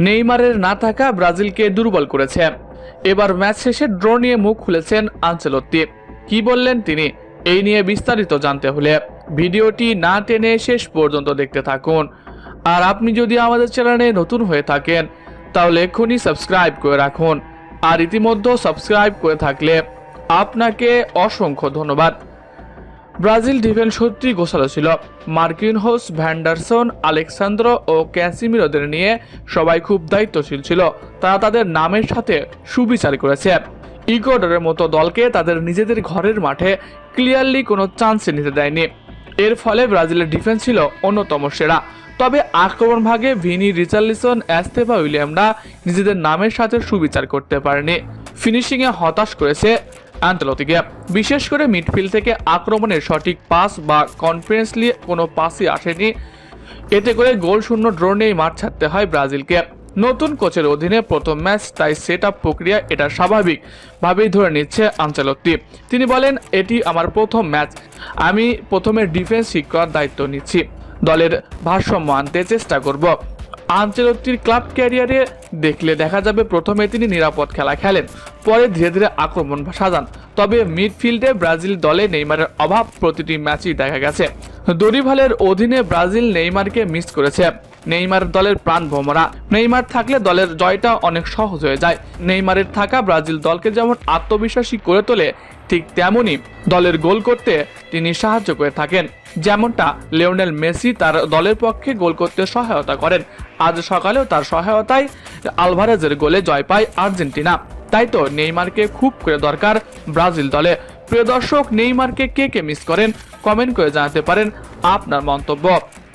নেইমারের না থাকা ব্রাজিলকে দুর্বল করেছে। এবার ম্যাচ শেষে ড্র নিয়ে মুখ খুলেছেন আঞ্চলত্তি। কি বললেন তিনি? এই নিয়ে বিস্তারিত জানতে হলে ভিডিওটি না টেনে শেষ পর্যন্ত দেখতে থাকুন। আর আপনি যদি আমাদের চ্যানেলে নতুন হয়ে থাকেন, তাহলে এক্ষুনি সাবস্ক্রাইব করে রাখুন। আর ইতিমধ্যে সাবস্ক্রাইব করে থাকলে আপনাকে অসংখ্য ধন্যবাদ। ব্রাজিল ডিফেন্স সত্যি গোছালো ছিল। মার্কিন হোস ভ্যান্ডারসন, আলেকসান্দ্র ও ক্যাসিমিরোদের নিয়ে সবাই খুব দায়িত্বশীল ছিল। তারা তাদের নামের সাথে সুবিচার করেছে। ইকোডরের মতো দলকে তাদের নিজেদের ঘরের মাঠে ক্লিয়ারলি কোনো চান্স নিতে দেয়নি। এর ফলে ব্রাজিলের ডিফেন্স ছিল অন্যতম সেরা। তবে আক্রমণ ভাগে ভিনি রিচার্লিসন অ্যাস্তেফা উইলিয়ামরা নিজেদের নামের সাথে সুবিচার করতে পারেনি। ফিনিশিংয়ে হতাশ করেছে অ্যান্টেলতিকে বিশেষ করে মিডফিল্ড থেকে আক্রমণের সঠিক পাস বা কনফিডেন্সলি কোনো পাসই আসেনি। এতে করে গোল শূন্য ড্র নেই মাঠ ছাড়তে হয় ব্রাজিলকে। নতুন কোচের অধীনে প্রথম ম্যাচ তাই সেট আপ প্রক্রিয়া এটা স্বাভাবিক ভাবেই ধরে নিচ্ছে আঞ্চলকটি তিনি বলেন, এটি আমার প্রথম ম্যাচ আমি প্রথমে ডিফেন্স ঠিক দায়িত্ব নিচ্ছি। দলের ভারসাম্য আনতে চেষ্টা করব। আঞ্চলকটির ক্লাব ক্যারিয়ারে দেখলে দেখা যাবে প্রথমে তিনি নিরাপদ খেলা খেলেন, পরে ধীরে ধীরে আক্রমণ সাজান। তবে মিডফিল্ডে ব্রাজিল দলে নেইমারের অভাব প্রতিটি ম্যাচই দেখা গেছে। দরিভালের অধীনে ব্রাজিল নেইমারকে মিস করেছে। নেইমার দলের প্রাণ ভোমরা। নেইমার থাকলে দলের জয়টা অনেক সহজ হয়ে যায়। নেইমারের থাকা ব্রাজিল দলকে যেমন আত্মবিশ্বাসী করে তোলে, ঠিক তেমনই দলের গোল করতে তিনি সাহায্য করে থাকেন। যেমনটা লিওনেল মেসি তার দলের পক্ষে গোল করতে সহায়তা করেন। আজ সকালেও তার সহায়তায় আলভারেজের গোলে জয় পায় আর্জেন্টিনা। তাই তো নেইমারকে খুব করে দরকার ব্রাজিল দলে। প্রিয় দর্শক, নেইমারকে কে কে মিস করেন? কমেন্ট করে জানাতে পারেন আপনার মন্তব্য।